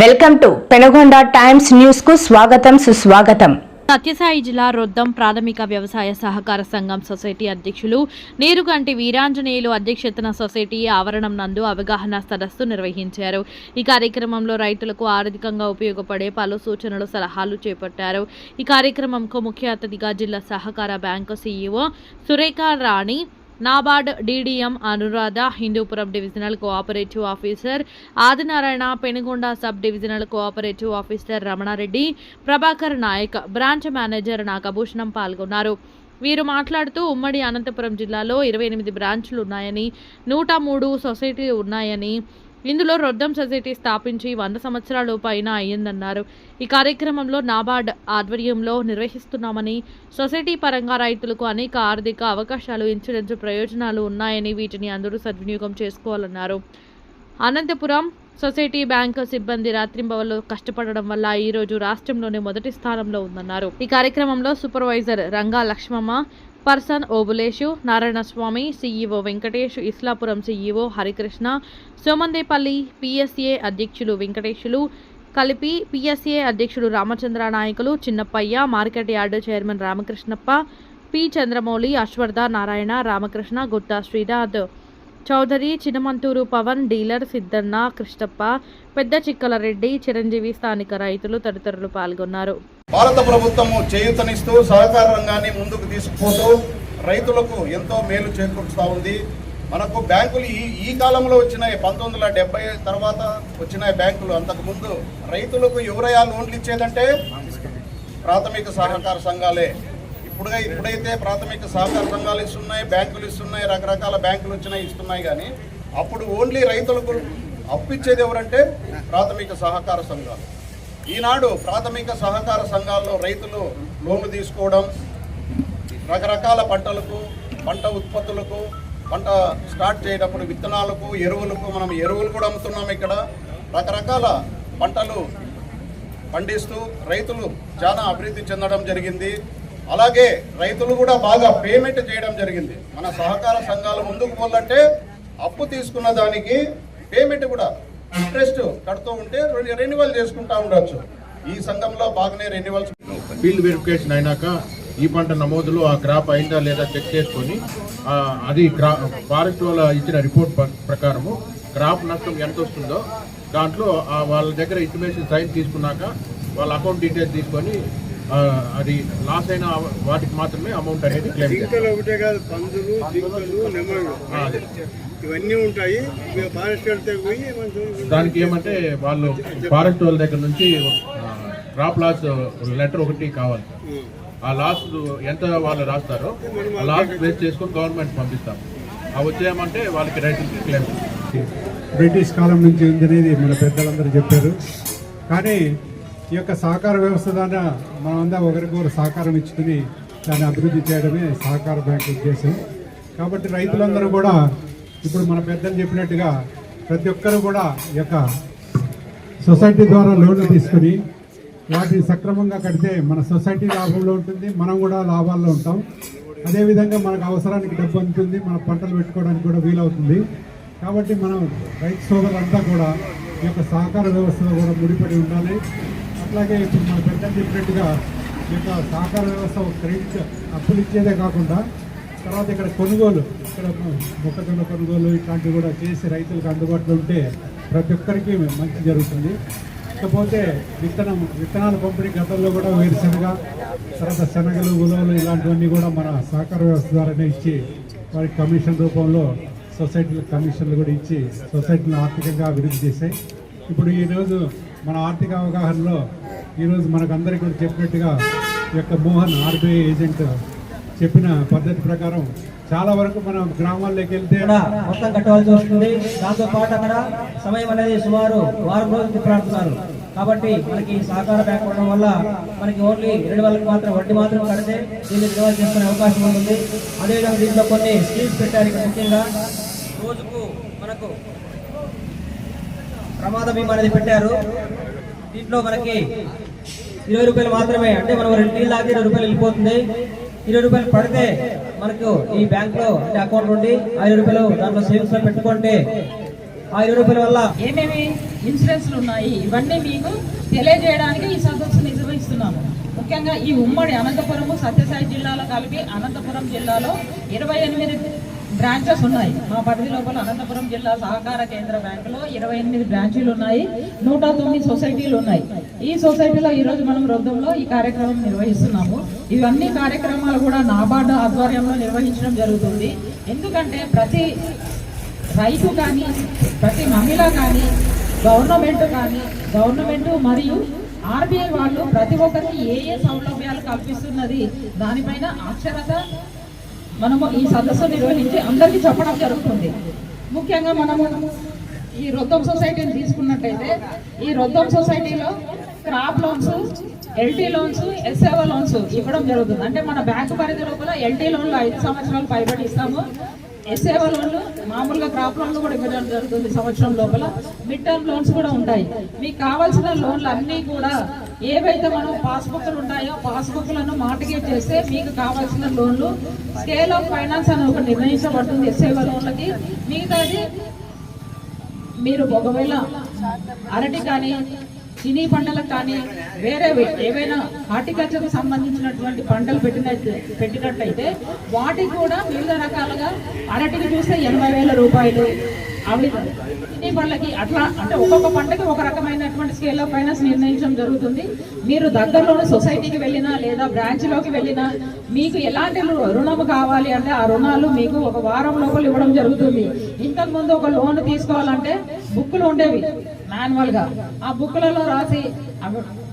Welcome to Penagonda times న్యూస్కు స్వాగతం సుస్వాగతం. సత్యసాయి జిల్లా రొద్దం ప్రాథమిక వ్యవసాయ సహకార సంఘం సొసైటీ అధ్యక్షులు నీరుగంటి వీరాంజనేయులు అధ్యక్షతన సొసైటీ ఆవరణం నందు అవగాహన సదస్సు నిర్వహించారు. ఈ కార్యక్రమంలో రైతులకు ఆర్థికంగా ఉపయోగపడే పలు సూచనలు సలహాలు చేపట్టారు. ఈ కార్యక్రమంకు ముఖ్య అతిథిగా జిల్లా సహకార bank CEO Surekha Rani NABARD DDM Anuradha Hindupuram divisional cooperative officer Adinarayana Penugonda sub divisional cooperative officer Ramanareddy Prabhakar Naik branch manager Nagabhushanam పాల్గొన్నారు. వీరు మాట్లాడుతూ ఉమ్మడి అనంతపురం జిల్లాలో ఇరవై ఎనిమిది బ్రాంచ్లు ఉన్నాయని నూట మూడు సొసైటీలు ఉన్నాయని ఇందులో రొద్దం సొసైటీ స్థాపించి వంద సంవత్సరాలు పైన అయ్యిందన్నారు. ఈ కార్యక్రమంలో నాబార్డ్ ఆధ్వర్యంలో నిర్వహిస్తున్నామని సొసైటీ పరంగా రైతులకు అనేక ఆర్థిక అవకాశాలు ఇన్సూరెన్స్ ప్రయోజనాలు ఉన్నాయని వీటిని అందరూ సద్వినియోగం చేసుకోవాలన్నారు. అనంతపురం సొసైటీ బ్యాంక్ సిబ్బంది రాత్రింబవళ్ళు కష్టపడడం వల్ల ఈ రోజు రాష్ట్రంలోనే మొదటి స్థానంలో ఉందన్నారు. ఈ కార్యక్రమంలో supervisor Ranga Lakshmamma person Obulesu Narayanaswamy CEO Venkatesh Islapuram CEO Harikrishna Somandepalli PSA అధ్యక్షులు వెంకటేశులు కలిపి పిఎస్ఏ అధ్యక్షుడు రామచంద్ర నాయకులు Chinnappayya market yard chairman Ramakrishnappa P. Chandramouli Ashwartha Narayana Ramakrishna Gutta Srinath. Chowdary Chinamanthur Pavan dealer Siddanna Krishnappa పెద్ద చిక్కలరెడ్డి చిరంజీవి స్థానిక రైతులు తదితరులు పాల్గొన్నారు. భారత ప్రభుత్వము చేయూతనిస్తూ సహకార రంగాన్ని ముందుకు తీసుకుపోతూ రైతులకు ఎంతో మేలు చేకూరుస్తూ ఉంది. మనకు బ్యాంకులు ఈ ఈ కాలంలో వచ్చినాయి. పంతొమ్మిది వందల డెబ్బై తర్వాత వచ్చినాయి బ్యాంకులు. అంతకుముందు రైతులకు ఎవరయ్యా లోన్లు ఇచ్చేదంటే ప్రాథమిక సహకార సంఘాలే. ఇప్పుడుగా ఇప్పుడైతే ప్రాథమిక సహకార సంఘాలు ఇస్తున్నాయి బ్యాంకులు ఇస్తున్నాయి రకరకాల బ్యాంకులు వచ్చినాయి ఇస్తున్నాయి కానీ అప్పుడు ఓన్లీ రైతులకు అప్పు ఇచ్చేది ఎవరంటే ప్రాథమిక సహకార సంఘాలు. ఈనాడు ప్రాథమిక సహకార సంఘాల్లో రైతులు లోన్లు తీసుకోవడం రకరకాల పంటలకు పంట ఉత్పత్తులకు పంట స్టార్ట్ చేయటప్పుడు విత్తనాలకు ఎరువులకు మనం ఎరువులు కూడా అమ్ముతున్నాం ఇక్కడ. రకరకాల పంటలు పండిస్తూ రైతులు చాలా అభివృద్ధి చెందడం జరిగింది. అలాగే రైతులు కూడా బాగా పేమెంట్ చేయడం జరిగింది. మన సహకార సంఘాలు ముందుకు పోవాలంటే అప్పు తీసుకున్న దానికి పేమెంట్ కూడా ఇంట్రెస్ట్ కడుతూ ఉంటే రెన్యువల్ చేసుకుంటా ఉండొచ్చు. ఈ సంఘంలో బాగానే రెన్యువల్స్ ఫీల్డ్ వెరిఫికేషన్ అయినాక ఈ పంట నమోదులో ఆ క్రాప్ అయిందా లేదా చెక్ చేసుకొని ఆ, అది క్రా ఫారెస్ట్ వాళ్ళ ఇచ్చిన రిపోర్ట్ ప్ర- ప్రకారము క్రాప్ నష్టం ఎంత వస్తుందో దాంట్లో వాళ్ళ దగ్గర ఇంటిమేషన్ సైన్ తీసుకున్నాక వాళ్ళ అకౌంట్ డీటెయిల్స్ తీసుకొని అది లాస్ అయిన వాటికి మాత్రమే అమౌంట్ అనేది క్లెయిమ్ ఒకటే కాదు పందులు ఇవన్నీ ఉంటాయి. ఫారెస్ట్ వెళ్తే పోయి దానికి ఏమంటే వాళ్ళు ఫారెస్ట్ వాళ్ళ దగ్గర నుంచి క్రాప్ లాస్ లెటర్ ఒకటి కావాలి ఆ. లాస్ ఎంత వాళ్ళు రాస్తారో ఆ లాస్ బేస్ చేసుకొని గవర్నమెంట్ పంపిస్తాం. అవి వచ్చేయమంటే వాళ్ళకి రైతులకి క్లెయిమ్. బ్రిటిష్ కాలం నుంచి ఉందనేది మన పెద్దలందరూ చెప్పారు. కానీ ఈ యొక్క సహకార వ్యవస్థ ద్వారా మనమందరం ఒకరికొకరు సహకారం ఇచ్చుకుని దాన్ని అభివృద్ధి చేయడమే సహకార బ్యాంక్ ఉద్దేశం. కాబట్టి రైతులందరూ కూడా ఇప్పుడు మన పెద్దలు చెప్పినట్టుగా ప్రతి ఒక్కరు కూడా ఈ యొక్క సొసైటీ ద్వారా లోన్లు తీసుకుని వాటిని సక్రమంగా కడితే మన సొసైటీ లాభంలో ఉంటుంది మనం కూడా లాభాల్లో ఉంటాం. అదేవిధంగా మనకు అవసరానికి డబ్బు అందుతుంది మన పంటలు పెట్టుకోవడానికి కూడా వీలవుతుంది. కాబట్టి మనం రైతు సోదరులంతా కూడా ఈ యొక్క సహకార వ్యవస్థలో కూడా ముడిపడి ఉండాలి. అట్లాగే ఇప్పుడు మన పెద్దలు చెప్పినట్టుగా ఈ యొక్క సహకార వ్యవస్థ ఒక క్రెడిట్ అప్పులు ఇచ్చేదే కాకుండా తర్వాత ఇక్కడ కొనుగోలు ఇక్కడ మొక్కజొన్న కొనుగోలు ఇట్లాంటివి కూడా చేసి రైతులకు అందుబాటులో ఉంటే ప్రతి ఒక్కరికి మంచి జరుగుతుంది. ఇకపోతే విత్తనం విత్తనాల పంపిణీ గతంలో కూడా వేరుశనగ తర్వాత శనగలు ఉలవలు ఇలాంటివన్నీ కూడా మన సహకార వ్యవస్థ ద్వారానే ఇచ్చి వారికి కమిషన్ రూపంలో సొసైటీలకు కమిషన్లు కూడా ఇచ్చి సొసైటీని ఆర్థికంగా అభివృద్ధి చేశాయి. ఇప్పుడు ఈరోజు మన ఆర్థిక అవగాహనలో ఈరోజు మనకు అందరికీ కూడా చెప్పినట్టుగా ఈ యొక్క మోహన్ ఆర్బీఐ ఏజెంట్ చెప్పిన పద్ధతి ప్రకారం చాలా వరకు మనం గ్రామాల్లోకి వెళ్తే మొత్తం కట్టవలసి వస్తుంది. దాంతో పాటు అక్కడ సమయం అనేది సుమారు వారం రోజులు తిప్పలాడుతున్నారు కాబట్టి మనకి సహకార బ్యాంక్ ఉండడం వల్ల మనకి ఓన్లీ రెండు వాళ్ళకి మాత్రం వడ్డీ మాత్రం కడితే దీన్ని రిజర్వ్ చేసుకునే అవకాశం ఉంటుంది. అదేవిధంగా దీంట్లో కొన్ని స్కీమ్స్ పెట్టారు ఇక్కడ ముఖ్యంగా రోజుకు మనకు ప్రమాద బీమా అనేది పెట్టారు. దీంట్లో మనకి ఇరవై రూపాయలు మాత్రమే అంటే మనం రెండు నీళ్ళు ఆగి ఇరవై రూపాయలు వెళ్ళిపోతుంది. ఇరవై రూపాయలు పడితే మనకు ఈ బ్యాంక్లో అంటే అకౌంట్ నుండి ఐదు రూపాయలు దాంట్లో సేవింగ్స్లో పెట్టుకుంటే ఆ ఇరవై రూపాయల వల్ల ఏమేమి ఇన్సూరెన్స్లు ఉన్నాయి? ఇవన్నీ మీకు తెలియజేయడానికి ఈ సదస్సు నిర్వహిస్తున్నాము ముఖ్యంగా ఈ ఉమ్మడి అనంతపురము సత్యసాయి జిల్లాలో కలిపి అనంతపురం జిల్లాలో ఇరవై ఎనిమిది బ్రాంచెస్ ఉన్నాయి. మా పరిధి లోపల అనంతపురం జిల్లా సహకార కేంద్ర బ్యాంకులో ఇరవై ఎనిమిది బ్రాంచీలు ఉన్నాయి. నూట తొమ్మిది సొసైటీలు ఉన్నాయి. ఈ సొసైటీలో ఈ రోజు మనం రొద్దంలో ఈ కార్యక్రమం నిర్వహిస్తున్నాము. ఇవన్నీ కార్యక్రమాలు కూడా నాబార్డు ఆధ్వర్యంలో నిర్వహించడం జరుగుతుంది. ఎందుకంటే ప్రతి రైతు కానీ ప్రతి మహిళ కానీ గవర్నమెంట్ కానీ గవర్నమెంట్ మరియు ఆర్బీఐ వాళ్ళు ప్రతి ఒక్కరికి ఏ ఏ సౌలభ్యాలు కల్పిస్తున్నది దానిపైన అక్షరత మనము ఈ సదస్సు నిర్వహించి అందరికీ చెప్పడం జరుగుతుంది. ముఖ్యంగా మనము ఈ రొద్దం సొసైటీని తీసుకున్నట్టయితే ఈ రొద్దం సొసైటీలో క్రాప్ లోన్స్ ఎల్టీ లోన్స్ ఎస్ఏవ లోన్స్ ఇవ్వడం జరుగుతుంది. అంటే మన బ్యాంకు పరిధి లోపల ఎల్టీ లోన్లు ఐదు సంవత్సరాలు పైబడి ఇస్తాము. ఎస్ఏవ లోన్లు మామూలుగా క్రాప్ లోన్లు కూడా ఇవ్వడం జరుగుతుంది సంవత్సరం లోపల. మిడ్ టర్మ్ లోన్స్ కూడా ఉంటాయి. మీకు కావాల్సిన లోన్లు అన్నీ కూడా ఏవైతే మనం పాస్బుక్లు ఉంటాయో పాస్బుక్లను మార్టిగేజ్ చేస్తే మీకు కావాల్సిన లోన్లు స్కేల్ ఆఫ్ ఫైనాన్స్ అని ఒకటి నిర్ణయించబడుతుంది ఎస్ఏవ లోన్లకి మిగతాది మీరు ఒకవేళ అరటి కానీ చినీ పంటలకు కానీ వేరే ఏవైనా హార్టికల్చర్కి సంబంధించినటువంటి పంటలు పెట్టిన పెట్టినట్టయితే వాటికి కూడా వివిధ రకాలుగా అరటికి చూస్తే ఎనభై వేల రూపాయలు అవి వాళ్ళకి అట్లా అంటే ఒక్కొక్క పంటకి ఒక రకమైనటువంటి స్కేల్ ఆఫ్ ఫైనాన్స్ నిర్ణయించడం జరుగుతుంది. మీరు దగ్గరలోని సొసైటీకి వెళ్ళినా లేదా బ్రాంచ్లోకి వెళ్ళినా మీకు ఎలాంటి రుణం కావాలి అంటే ఆ రుణాలు మీకు ఒక వారం లోపల ఇవ్వడం జరుగుతుంది. ఇంతకుముందు ఒక లోన్ తీసుకోవాలంటే బుక్కులు ఉండేవి మాన్యువల్గా ఆ బుక్లలో రాసి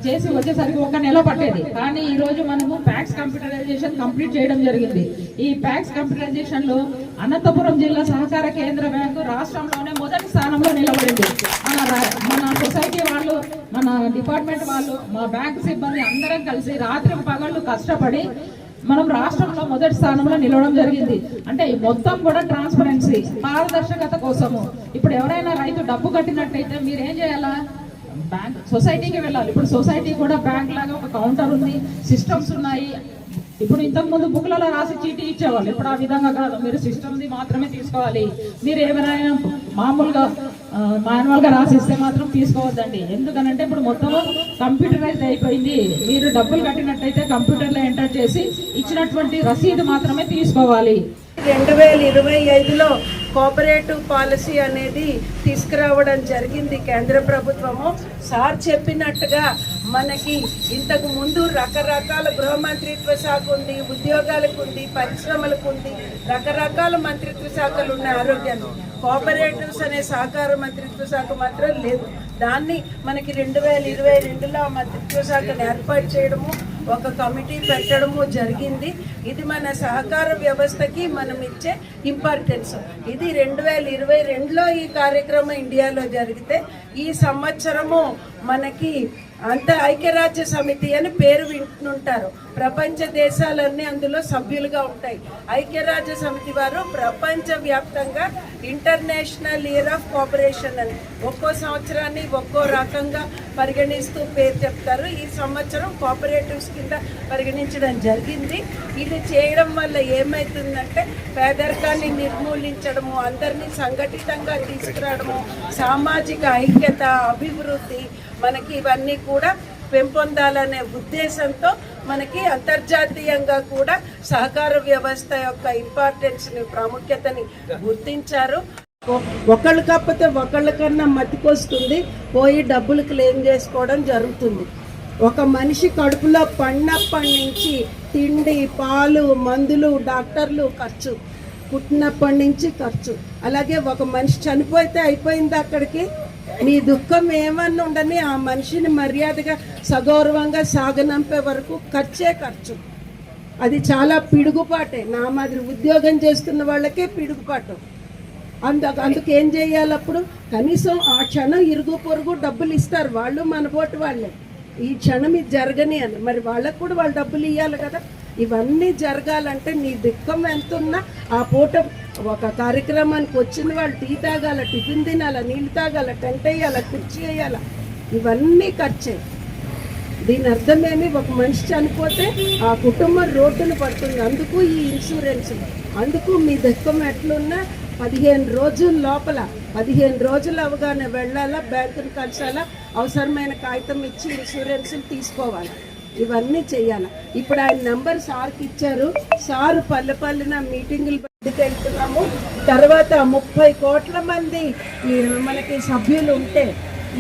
చేసి వచ్చేసరికి ఒక నెల పట్టేది. కానీ ఈ రోజు మనము ప్యాక్స్ కంప్యూటరైజేషన్ కంప్లీట్ చేయడం జరిగింది. ఈ ప్యాక్స్ కంప్యూటరైజేషన్లో అనంతపురం జిల్లా సహకార కేంద్ర బ్యాంకు రాష్ట్రంలోనే మొదటి స్థానంలో నిలబడింది. మన మన సొసైటీ వాళ్ళు మన డిపార్ట్మెంట్ వాళ్ళు మా బ్యాంకు సిబ్బంది అందరం కలిసి రాత్రి పగళ్ళు కష్టపడి మనం రాష్ట్రంలో మొదటి స్థానంలో నిలవడం జరిగింది. అంటే మొత్తం కూడా ట్రాన్స్పరెన్సీ పారదర్శకత కోసము. ఇప్పుడు ఎవరైనా రైతు డబ్బు కట్టినట్టయితే మీరేం చేయాలా? బ్యాంక్ సొసైటీకి వెళ్ళాలి. ఇప్పుడు సొసైటీ కూడా బ్యాంక్ లాగా ఒక కౌంటర్ ఉంది సిస్టమ్స్ ఉన్నాయి. ఇప్పుడు ఇంతకుముందు బుక్లలో రాసి చీటీ ఇచ్చేవాళ్ళు. ఇప్పుడు ఆ విధంగా కాదు. మీరు సిస్టమ్ది మాత్రమే తీసుకోవాలి. మీరు ఏమైనా మామూలుగా మాన్యువల్గా రాసిస్తే మాత్రం తీసుకోవద్దండి. ఎందుకనంటే ఇప్పుడు మొత్తం కంప్యూటరైజ్ అయిపోయింది. మీరు డబ్బులు కట్టినట్టయితే కంప్యూటర్లో ఎంటర్ చేసి ఇచ్చినటువంటి రసీదు మాత్రమే తీసుకోవాలి. రెండు వేల ఇరవై ఐదులో కోఆపరేటివ్ పాలసీ అనేది తీసుకురావడం జరిగింది కేంద్ర ప్రభుత్వము. సార్ చెప్పినట్టుగా మనకి ఇంతకు ముందు రకరకాల గృహ మంత్రిత్వ శాఖ ఉంది ఉద్యోగాలకు ఉంది పరిశ్రమలకు ఉంది రకరకాల మంత్రిత్వ శాఖలు ఉన్నాయి ఆరోగ్యానికి. కోఆపరేటివ్స్ అనే సహకార మంత్రిత్వ శాఖ మాత్రం లేదు. దాన్ని మనకి రెండు వేల ఇరవై రెండులో మంత్రిత్వ శాఖను ఏర్పాటు చేయడము ఒక కమిటీ పెట్టడము జరిగింది. ఇది మన సహకార వ్యవస్థకి మనం ఇచ్చే ఇంపార్టెన్స్ ఇది రెండు వేల ఇరవై రెండులో ఈ కార్యక్రమం ఇండియాలో జరిగితే ఈ సంవత్సరము మనకి అంత ఐక్యరాజ్య సమితి అని పేరు వింటుంటారు. ప్రపంచ దేశాలన్నీ అందులో సభ్యులుగా ఉంటాయి. ఐక్యరాజ్య సమితి వారు ప్రపంచ వ్యాప్తంగా ఇంటర్నేషనల్ ఇయర్ ఆఫ్ కోఆపరేషన్ అని ఒక్కో సంవత్సరాన్ని ఒక్కో రకంగా పరిగణిస్తూ పేరు చెప్తారు. ఈ సంవత్సరం కోఆపరేటివ్స్ కింద పరిగణించడం జరిగింది. ఇది చేయడం వల్ల ఏమవుతుందంటే పేదరికాన్ని నిర్మూలించడము అందరినీ సంఘటితంగా తీసుకురావడము సామాజిక ఐక్యత అభివృద్ధి మనకి ఇవన్నీ కూడా పెంపొందాలనే ఉద్దేశంతో మనకి అంతర్జాతీయంగా కూడా సహకార వ్యవస్థ యొక్క ఇంపార్టెన్స్ని ప్రాముఖ్యతని గుర్తించారు. ఒకళ్ళు కాకపోతే ఒకళ్ళకన్నా మతికొస్తుంది. పోయి డబ్బులు క్లెయిమ్ చేసుకోవడం జరుగుతుంది. ఒక మనిషి కడుపులో పడినప్పటి నుంచి తిండి పాలు మందులు డాక్టర్లు ఖర్చు. పుట్టినప్పటి నుంచి ఖర్చు. అలాగే ఒక మనిషి చనిపోతే అయిపోయింది అక్కడికి. నీ దుఃఖం ఏమన్నా ఉండని ఆ మనిషిని మర్యాదగా సగౌరవంగా సాగనంపే వరకు ఖర్చే ఖర్చు. అది చాలా పిడుగుపాటే. నా మాదిరి ఉద్యోగం చేస్తున్న వాళ్ళకే పిడుగుపాటు. అందు అందుకు చేయాలప్పుడు కనీసం ఆ క్షణం ఇరుగు పొరుగు డబ్బులు ఇస్తారు. వాళ్ళు మన పోటు వాళ్ళే. ఈ క్షణం ఇది జరగని అని. మరి వాళ్ళకు కూడా వాళ్ళు డబ్బులు ఇవ్వాలి కదా. ఇవన్నీ జరగాలంటే నీ దుఃఖం ఎంత ఉన్నా ఆ పూట ఒక కార్యక్రమానికి వచ్చిన వాళ్ళు టీ తాగాల టిఫిన్ తినాల నీళ్ళు తాగాల టెంట్ వేయాల కుర్చీ వేయాల? ఇవన్నీ ఖర్చే. దీని అర్థమేమి ఒక మనిషి చనిపోతే ఆ కుటుంబం రోడ్డును పడుతుంది. అందుకు ఈ ఇన్సూరెన్స్. అందుకు మీ దుఃఖం ఎట్లున్నా పదిహేను రోజుల లోపల పదిహేను రోజులు అవగానే వెళ్ళాలా బ్యాంకును కలిసాలా అవసరమైన కాగితం ఇచ్చి ఇన్సూరెన్స్ని తీసుకోవాలి? ఇవన్నీ చేయాలి ఇప్పుడు ఆయన నెంబర్ సార్కి ఇచ్చారు. సార్ పల్లె పల్లెన మీటింగులు పెట్టుకు వెళ్తున్నాము. తర్వాత ముప్పై కోట్ల మంది మనకి సభ్యులు ఉంటే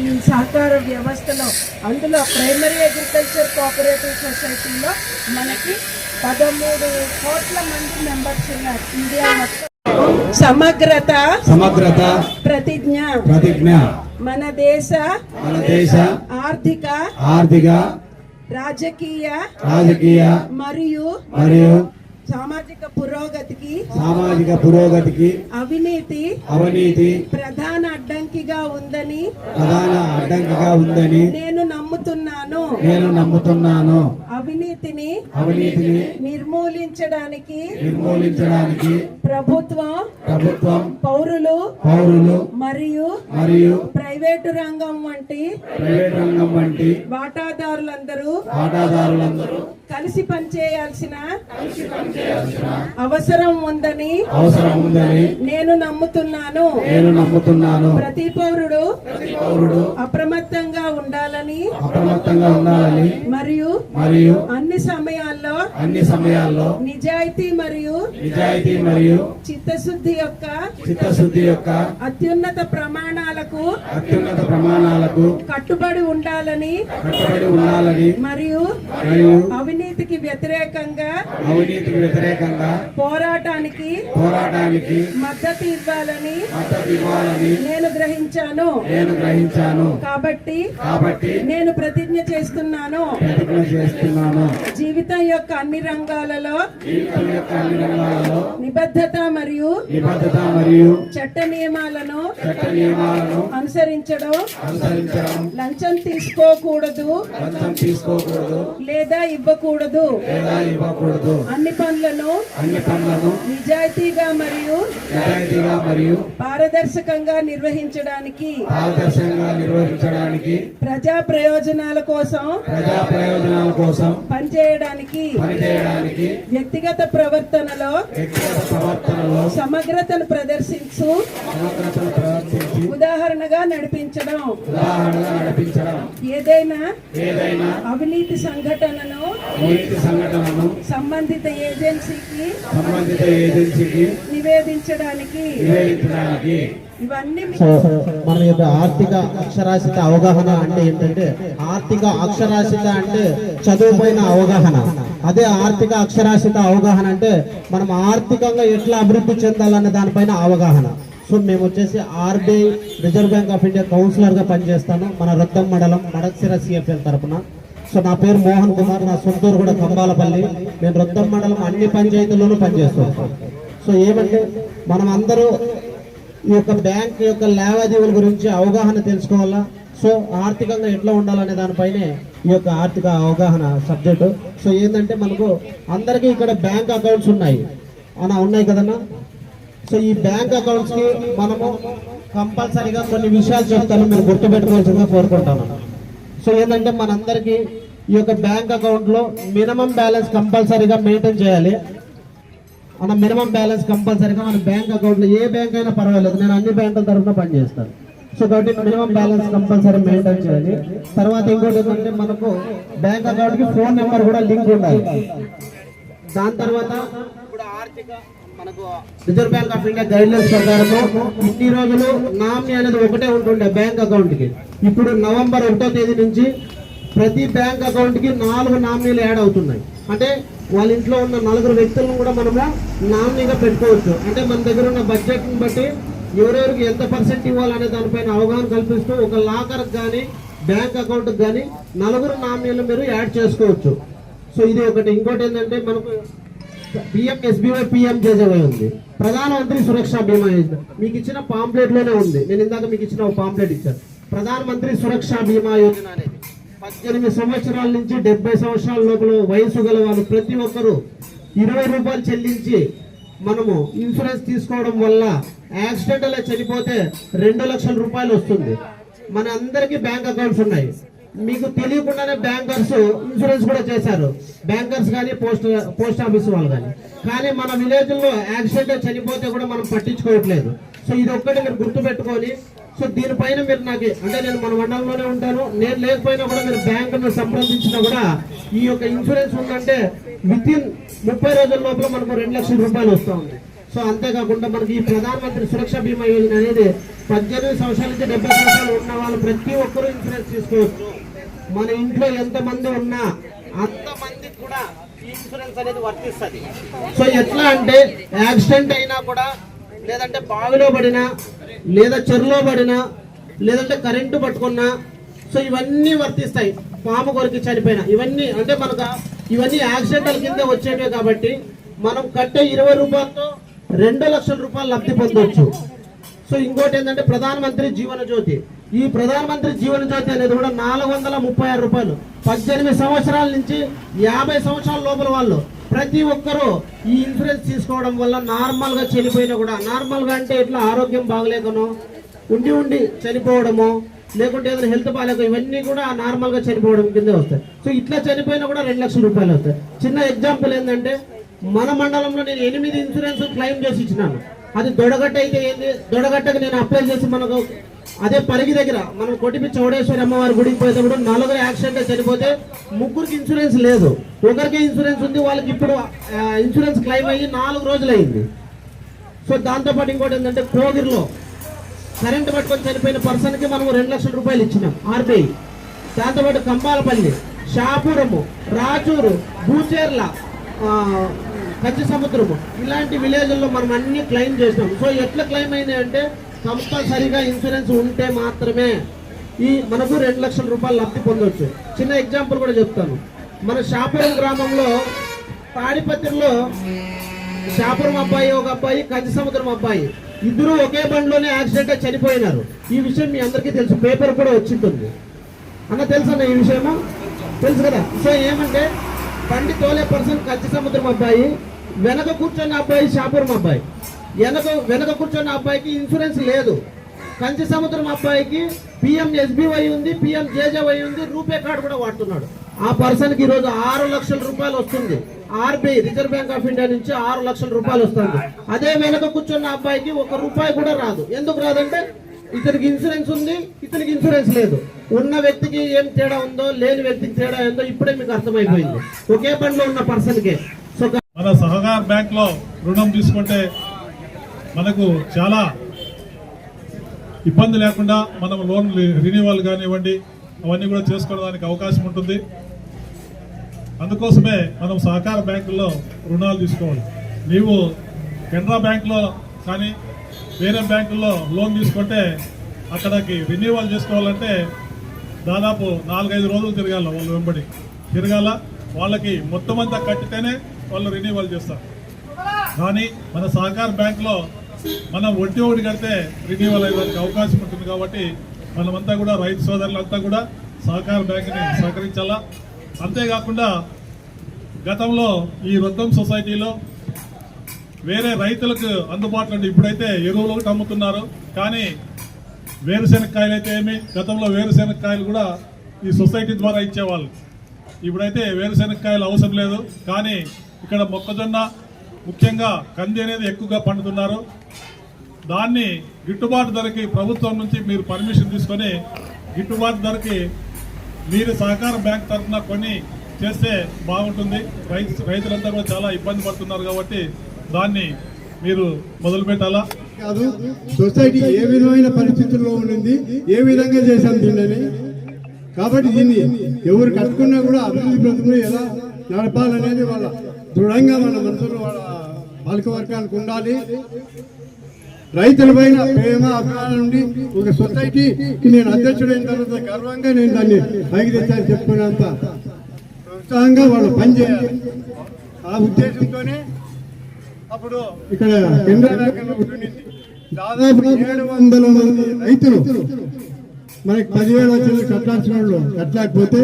ఈ సహకార వ్యవస్థలో అందులో ప్రైమరీ అగ్రికల్చర్ కోఆపరేటివ్ సొసైటీలో మనకి పదమూడు కోట్ల మంది మెంబర్స్ ఉన్నారు. ఇండియా మొత్తం. సమగ్రత. సమగ్రత. ప్రతిజ్ఞ. ప్రతిజ్ఞ. మన దేశ. మన దేశ. ఆర్థిక. ఆర్థిక. రాజకీయ. రాజకీయ. మరియు. మరియు. సామాజిక పురోగతికి సామాజిక పురోగతికి అవినీతి అవినీతి ప్రధాన అడ్డంకిగా ఉందని ప్రధాన అడ్డంకిగా ఉందని నేను నమ్ముతున్నాను. నేను నమ్ముతున్నాను. అవినీతిని అవినీతిని నిర్మూలించడానికి నిర్మూలించడానికి ప్రభుత్వం ప్రభుత్వం పౌరులు పౌరులు మరియు మరియు ప్రైవేటు రంగం వంటి ప్రైవేట్ రంగం వంటి వాటాదారులందరూ వాటాదారులందరూ కలిసి పనిచేయాల్సిన అవసరం ఉందని అవసరం ఉందని నేను నమ్ముతున్నాను. నేను నమ్ముతున్నాను. ప్రతి పౌరుడు పౌరుడు అప్రమత్తంగా ఉండాలని అప్రమత్తంగా ఉండాలని మరియు మరియు అన్ని సమయాల్లో అన్ని సమయాల్లో నిజాయితీ మరియు నిజాయితీ మరియు చిత్తశుద్ధి యొక్క చిత్తశుద్ధి యొక్క అత్యున్నత ప్రమాణాలకు అత్యున్నత ప్రమాణాలకు కట్టుబడి ఉండాలని కట్టుబడి ఉండాలని మరియు మరియు అవినీతికి వ్యతిరేకంగా అవినీతికి వ్యతిరేకంగా పోరాటానికి పోరాటానికి మద్దతు ఇవ్వాలని మద్దతు ఇవ్వాలని నేను గ్రహించాను. నేను గ్రహించాను. కాబట్టి కాబట్టి నేను ప్రతిజ్ఞ చేస్తున్నాను. ప్రతిజ్ఞ చేస్తున్నాను. జీవితం యొక్క అన్ని రంగాలలో జీవితం యొక్క అన్ని రంగాలలో నిబద్ధత మరియు నిబద్ధత మరియు చట్ట నియమాలను చట్ట నియమాలను అనుసరించడం అనుసరించడం లంచం తీసుకోకూడదు లంచం తీసుకోకూడదు లేదా ఇవ్వకూడదు. ఇవ్వకూడదు. అన్ని పనులను అన్ని పనులను నిజాయితీగా మరియు నిజాయితీగా మరియు పారదర్శకంగా నిర్వహించడానికి పారదర్శకంగా నిర్వహించడానికి ప్రజా ప్రయోజనాల కోసం ప్రజా ప్రయోజనాల కోసం పనిచేయడానికి పనిచేయడానికి వ్యక్తిగత ప్రవర్తనలో వ్యక్తిగత ప్రవర్తనలో సమగ్రతను ప్రదర్శించు సమగ్రతను ప్రవర్తించి ఉదాహరణగా నడిపించడం. ఉదాహరణగా నడిపించడం. ఏదైనా ఏదైనా అవినీతి సంఘటనను సంఘటనను సంబంధిత ఏజెన్సీకి సంబంధిత ఏజెన్సీకి నివేదించడానికి నివేదించడానికి. ఇవన్నీ మన యొక్క ఆర్థిక అక్షరాస్యత అవగాహన అంటే ఏంటంటే ఆర్థిక అక్షరాస్యత అంటే చదువుపైన అవగాహన. అదే ఆర్థిక అక్షరాస్యత అవగాహన అంటే మనం ఆర్థికంగా ఎట్లా అభివృద్ధి చెందాలనే దానిపైన అవగాహన. సో మేము వచ్చేసి RBI reserve bank of India కౌన్సిలర్గా పనిచేస్తాను. మన రొద్దం మండలం మడక్సిర సిఎఫ్ఎల్ తరపున. సో నా పేరు మోహన్ కుమార్ నా సొంతూరు కూడా కంబాలపల్లి. నేను రొద్దం మండలం అన్ని పంచాయతీల్లోనూ పనిచేస్తాను. సో ఏమంటే మనం అందరూ ఈ యొక్క బ్యాంక్ యొక్క లావాదేవీల గురించి అవగాహన తెలుసుకోవాలా? సో ఆర్థికంగా ఎట్లా ఉండాలనే దానిపైనే ఈ యొక్క ఆర్థిక అవగాహన సబ్జెక్టు. సో ఏంటంటే మనకు అందరికీ ఇక్కడ బ్యాంక్ అకౌంట్స్ ఉన్నాయి. అన్న ఉన్నాయి కదన్నా? సో ఈ బ్యాంక్ అకౌంట్స్కి మనము కంపల్సరీగా కొన్ని విషయాలు చెప్తాను. మీరు గుర్తుపెట్టుకోవాల్సిందిగా కోరుకుంటాను. సో ఏంటంటే మనందరికీ ఈ యొక్క బ్యాంక్ అకౌంట్లో మినిమం బ్యాలెన్స్ కంపల్సరీగా మెయింటైన్ చేయాలి. మన మినిమం బ్యాలెన్స్ కంపల్సరీగా మన బ్యాంక్ అకౌంట్లో ఏ బ్యాంక్ అయినా పర్వాలేదు. నేను అన్ని బ్యాంకుల తరఫున పనిచేస్తాను సో కాబట్టి మినిమం బ్యాలెన్స్ కంపల్సరీ మెయింటైన్ చేయాలి. తర్వాత ఇంకోటి ఏంటంటే మనకు బ్యాంక్ అకౌంట్కి ఫోన్ నెంబర్ కూడా లింక్ ఉండాలి. దాని తర్వాత ఇప్పుడు ఆర్థిక మనకు reserve bank of India guidelines ప్రకారము ఇన్ని రోజులు నామినీ అనేది ఒకటే ఉంటుండే బ్యాంక్ అకౌంట్కి ఇప్పుడు నవంబర్ ఒకటో తేదీ నుంచి ప్రతి బ్యాంక్ అకౌంట్కి నాలుగు నామినీలు యాడ్ అవుతున్నాయి. అంటే వాళ్ళ ఇంట్లో ఉన్న నలుగురు వ్యక్తులను కూడా మనము నామినీగా పెట్టుకోవచ్చు. అంటే మన దగ్గర ఉన్న బడ్జెట్ని బట్టి ఎవరెవరికి ఎంత పర్సెంట్ ఇవ్వాలనే దానిపైన అవగాహన కల్పిస్తూ ఒక లాకర్ కానీ బ్యాంక్ అకౌంట్ కానీ నలుగురు నామినీలు మీరు యాడ్ చేసుకోవచ్చు. సో ఇది ఒకటి. ఇంకోటి ఏంటంటే మనకు పిఎం ఎస్బీవై పిఎం జేజేవై ఉంది. ప్రధానమంత్రి సురక్ష బీమా యోజన. మీకు ఇచ్చిన పాంప్లెట్లోనే ఉంది. నేను ఇందాక మీకు ఇచ్చిన ఒక పాంప్లెట్ ఇచ్చాను. ప్రధానమంత్రి సురక్ష బీమా యోజన అనేది. పద్దెనిమిది సంవత్సరాల నుంచి డెబ్బై సంవత్సరాల లోపల వయసు గల వాళ్ళు ప్రతి ఒక్కరూ ఇరవై రూపాయలు చెల్లించి మనము ఇన్సూరెన్స్ తీసుకోవడం వల్ల యాక్సిడెంట్ అలా చనిపోతే రెండు లక్షల రూపాయలు వస్తుంది. మన అందరికీ బ్యాంక్ అకౌంట్స్ ఉన్నాయి. మీకు తెలియకుండానే బ్యాంకర్స్ ఇన్సూరెన్స్ కూడా చేశారు. బ్యాంకర్స్ కానీ పోస్ట్ పోస్ట్ ఆఫీస్ వాళ్ళు కానీ కానీ మన విలేజ్లో యాక్సిడెంట్ చనిపోతే కూడా మనం పట్టించుకోవట్లేదు. సో ఇది ఒక్కటి మీరు గుర్తు పెట్టుకొని సో దీనిపైన మీరు నాకు అంటే నేను మన మండలంలోనే ఉంటాను. నేను లేకపోయినా కూడా మీరు బ్యాంకును సంప్రదించినా కూడా ఈ యొక్క ఇన్సూరెన్స్ ఉందంటే విత్ ఇన్ ముప్పై రోజుల లోపల మనకు రెండు లక్షల రూపాయలు వస్తూ ఉంది. సో అంతేకాకుండా మనకి ఈ ప్రధానమంత్రి సురక్ష బీమా యోజన అనేది పద్దెనిమిది సంవత్సరాల నుంచి డెబ్బై సంవత్సరాలు ఉన్న వాళ్ళు ప్రతి ఒక్కరూ ఇన్సూరెన్స్ తీసుకోవచ్చు. మన ఇంట్లో ఎంత మంది ఉన్నా అంతమందికి కూడా ఈ ఇన్సూరెన్స్ అనేది వర్తిస్తుంది. సో ఎట్లా అంటే యాక్సిడెంట్ అయినా కూడా లేదంటే బావిలో పడినా లేదా చెరులో పడినా లేదంటే కరెంటు పట్టుకున్నా సో ఇవన్నీ వర్తిస్తాయి. పాము కొరికి చనిపోయినా. ఇవన్నీ అంటే మనకు ఇవన్నీ యాక్సిడెంటల్ కింద వచ్చేటవి కాబట్టి మనం కట్టే ఇరవై రూపాయలతో రెండు లక్షల రూపాయలు లబ్ధి పొందొచ్చు. సో ఇంకోటి ఏంటంటే ప్రధానమంత్రి జీవన జ్యోతి. ఈ ప్రధానమంత్రి జీవన జ్యోతి అనేది కూడా నాలుగు వందల ముప్పై ఆరు రూపాయలు. పద్దెనిమిది సంవత్సరాల నుంచి యాభై సంవత్సరాల లోపల వాళ్ళు ప్రతి ఒక్కరూ ఈ ఇన్సూరెన్స్ తీసుకోవడం వల్ల నార్మల్గా చనిపోయినా కూడా నార్మల్గా అంటే ఇట్లా ఆరోగ్యం బాగలేకనో ఉండి ఉండి చనిపోవడము లేకుంటే ఏదైనా హెల్త్ బాగాలేక ఇవన్నీ కూడా నార్మల్గా చనిపోవడం కిందే వస్తాయి. సో ఇట్లా చనిపోయినా కూడా రెండు లక్షల రూపాయలు వస్తాయి. చిన్న ఎగ్జాంపుల్ ఏంటంటే మన మండలంలో నేను ఎనిమిది ఇన్సూరెన్స్ క్లెయిమ్ చేసి ఇచ్చినాను. అది దొడగట్ట అయితే ఏంది? దొడగట్టకు నేను అప్లై చేసి మనకు అదే పరిగి దగ్గర మనం కొట్టిపి చౌడేశ్వరి అమ్మవారి గుడికి పోయేటప్పుడు నలుగురు యాక్సిడెంట్ చనిపోతే ముగ్గురికి ఇన్సూరెన్స్ లేదు. ఒకరికే ఇన్సూరెన్స్ ఉంది వాళ్ళకి ఇప్పుడు ఇన్సూరెన్స్ క్లెయిమ్ అయ్యి నాలుగు రోజులు అయింది సో దాంతోపాటు ఇంకోటి ఏంటంటే కోగిరిలో కరెంట్ పట్టుకొని చనిపోయిన పర్సన్కి మనం రెండు లక్షల రూపాయలు ఇచ్చినాం ఆర్బీఐ. దాంతోపాటు కంబాలపల్లి షాపురము రాచూరు భూచేర్ల కచ్చి సముద్రము. ఇలాంటి విలేజ్ల్లో మనం అన్ని క్లెయిమ్ చేసినాం. సో ఎట్లా క్లెయిమ్ అయినాయి అంటే కంపల్సరీగా ఇన్సూరెన్స్ ఉంటే మాత్రమే ఈ మనకు రెండు లక్షల రూపాయలు లబ్ధి పొందవచ్చు చిన్న ఎగ్జాంపుల్ కూడా చెప్తాను. మన షాపురం గ్రామంలో తాడిపత్రిలో షాపురం అబ్బాయి ఒక అబ్బాయి కంచి సముద్రం అబ్బాయి. ఇద్దరు ఒకే బండిలోనే యాక్సిడెంట్ చనిపోయినారు. ఈ విషయం మీ అందరికీ తెలుసు. పేపర్ కూడా వచ్చింటుంది. అన్న తెలుసు అన్న ఈ విషయము? తెలుసు కదా? సో ఏమంటే బండి తోలే పర్సన్ కచ్చి సముద్రం అబ్బాయి వెనక కూర్చున్న అబ్బాయి షాపురం అబ్బాయి. వెనక వెనక కూర్చున్న అబ్బాయికి ఇన్సూరెన్స్ లేదు. కంచి సముద్రం అబ్బాయికి పిఎం ఎస్బీవై ఉంది పిఎం జేజేవై ఉంది రూపే కార్డు కూడా వాడుతున్నాడు. ఆ పర్సన్కి ఈరోజు ఆరు లక్షల రూపాయలు వస్తుంది. RBI reserve bank of India నుంచి ఆరు లక్షల రూపాయలు వస్తుంది. అదే వెనక కూర్చున్న అబ్బాయికి ఒక రూపాయి కూడా రాదు. ఎందుకు రాదంటే ఇతనికి ఇన్సూరెన్స్ ఉంది ఇతనికి ఇన్సూరెన్స్ లేదు. ఉన్న వ్యక్తికి ఏం తేడా ఉందో లేని వ్యక్తికి తేడా ఏందో ఇప్పుడే మీకు అర్థమైపోయింది. ఒకే పనిలో ఉన్న పర్సన్ కే సో మన సహకార బ్యాంక్లో రుణం తీసుకుంటే మనకు చాలా ఇబ్బంది లేకుండా మనం లోన్ రిన్యూవల్ కానివ్వండి అవన్నీ కూడా చేసుకోవడానికి అవకాశం ఉంటుంది. అందుకోసమే మనం సహకార బ్యాంకుల్లో రుణాలు తీసుకోవాలి. నీవు కెనరా బ్యాంకులో కానీ వేరే బ్యాంకుల్లో లోన్ తీసుకుంటే అక్కడికి రెన్యూవల్ చేసుకోవాలంటే దాదాపు నాలుగైదు రోజులు తిరగాల వాళ్ళు వెంబడి. తిరగాల వాళ్ళకి మొత్తం అంతా కట్టితేనే వాళ్ళు రెన్యూవల్ చేస్తారు. కానీ మన సహకార బ్యాంకులో మనం వడ్డీ ఒకటి కడితే రెన్యూవల్ అయ్యేదానికి అవకాశం ఉంటుంది కాబట్టి మనమంతా కూడా రైతు సోదరులంతా కూడా సహకార బ్యాంకుని సహకరించాలా? అంతేకాకుండా గతంలో ఈ వృద్ధం సొసైటీలో వేరే రైతులకు అందుబాటులో ఇప్పుడైతే ఎరువులు ఒకటి అమ్ముతున్నారు. కానీ వేరుశెనక్కాయలు అయితే ఏమి? గతంలో వేరుశెనక్కాయలు కూడా ఈ సొసైటీ ద్వారా ఇచ్చేవాళ్ళు. ఇప్పుడైతే వేరుశెనక్కాయలు అవసరం లేదు. కానీ ఇక్కడ మొక్కజొన్న ముఖ్యంగా కంది అనేది ఎక్కువగా పండుతున్నారు. దాన్ని గిట్టుబాటు ధరకి ప్రభుత్వం నుంచి మీరు పర్మిషన్ తీసుకొని గిట్టుబాటు ధరకి మీరు సహకార బ్యాంక్ తరఫున కొన్ని చేస్తే బాగుంటుంది. రైతు రైతులంతా కూడా చాలా ఇబ్బంది పడుతున్నారు కాబట్టి దాన్ని మీరు మొదలు పెట్టాలా కాదు. సొసైటీ ఏ విధమైన పరిస్థితుల్లో ఉండింది ఏ విధంగా చేశాం దీన్ని? కాబట్టి దీన్ని ఎవరు కట్టుకున్నా కూడా అభివృద్ధి బ్రతుకులు ఎలా నడపాలనేది వాళ్ళ దృఢంగా మన మనసులో వాళ్ళ బాలిక వర్గానికి ఉండాలి. రైతులపైన ప్రేమ అభిమానం నుండి ఒక సొసైటీకి నేను అధ్యక్షుడైన తర్వాత గర్వంగా నేను దాన్ని పైకి తెచ్చాను చెప్పుకున్నంత ఉత్సాహంగా వాళ్ళు పనిచేయాలి. ఆ ఉద్దేశంతోనే అప్పుడు. దాదాపు ఏడు వందల మంది రైతులు మనకి పదివేలు వచ్చిన కట్టాల్సిన వాళ్ళు కట్టలేకపోతే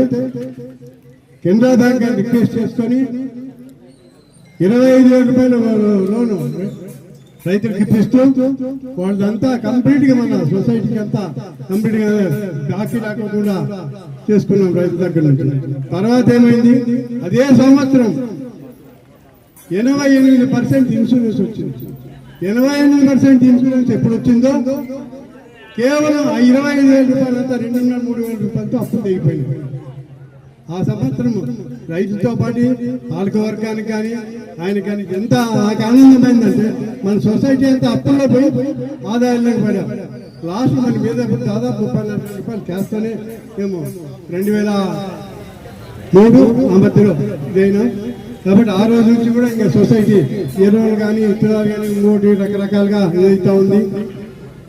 కెనరా బ్యాంక్ రిక్వెస్ట్ చేసుకొని ఇరవై ఐదు వేల రూపాయల లోను రైతులకు ఇప్పిస్తూ వాళ్ళదంతా కంప్లీట్గా మన సొసైటీకి అంతా కంప్లీట్గా బాకీ లేకుండా చేసుకున్నాం రైతు దగ్గర నుంచి తర్వాత ఏమైంది అదే సంవత్సరం ఎనభై ఎనిమిది పర్సెంట్ ఇన్సూరెన్స్ వచ్చింది. ఎనభై ఎనిమిది పర్సెంట్ ఇన్సూరెన్స్ ఎప్పుడు వచ్చిందో? కేవలం ఆ ఇరవై ఐదు వేల రూపాయలంతా రెండున్నర మూడు వేల రూపాయలతో అప్పు తెగిపోయింది ఆ సంవత్సరం రైతుతో పాటు పాలక వర్గానికి కానీ ఆయన కానీ ఎంత నాకు ఆనందమైందంటే మన సొసైటీ అంతా అప్పుల్లో పోయి ఆదాయంలోకి పడా లాస్ట్ మన మీద దాదాపు ముప్పై లక్షల రూపాయలు చేస్తూనే ఏమో రెండు వేల మూడు ఆ మధ్యలో ఇదైనా కాబట్టి ఆ రోజు నుంచి కూడా ఇంకా సొసైటీ ఎరువులు కానీ విత్తనాలు కానీ ఇంకోటి రకరకాలుగా ఇదైతా ఉంది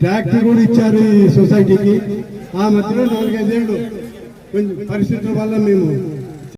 ట్రాక్టర్ కూడా ఇచ్చారు ఈ సొసైటీకి. ఆ మధ్యలో నాలుగైదేళ్ళు కొంచెం పరిస్థితుల వల్ల మేము